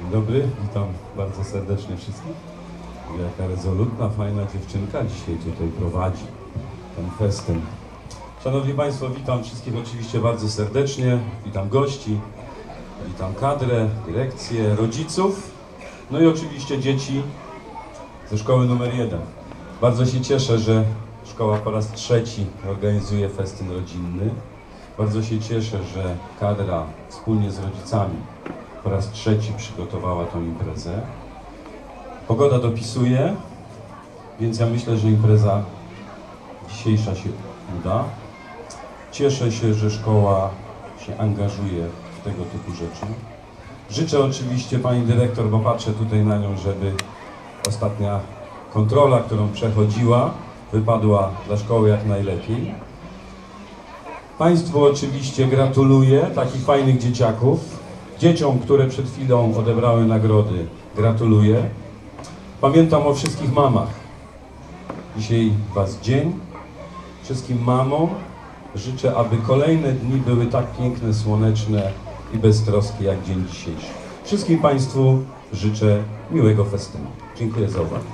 Dzień dobry, witam bardzo serdecznie wszystkich. Jaka rezolutna, fajna dziewczynka dzisiaj tutaj prowadzi ten festyn. Szanowni Państwo, witam wszystkich oczywiście bardzo serdecznie. Witam gości, witam kadrę, dyrekcję, rodziców, no i oczywiście dzieci ze szkoły numer jeden. Bardzo się cieszę, że szkoła po raz trzeci organizuje festyn rodzinny. Bardzo się cieszę, że kadra wspólnie z rodzicami po raz trzeci przygotowała tą imprezę. Pogoda dopisuje, więc ja myślę, że impreza dzisiejsza się uda. Cieszę się, że szkoła się angażuje w tego typu rzeczy. Życzę oczywiście pani dyrektor, bo patrzę tutaj na nią, żeby ostatnia kontrola, którą przechodziła, wypadła dla szkoły jak najlepiej. Państwu oczywiście gratuluję takich fajnych dzieciaków. Dzieciom, które przed chwilą odebrały nagrody, gratuluję. Pamiętam o wszystkich mamach. Dzisiaj Was dzień. Wszystkim mamom życzę, aby kolejne dni były tak piękne, słoneczne i beztroskie jak dzień dzisiejszy. Wszystkim Państwu życzę miłego festynu. Dziękuję za uwagę.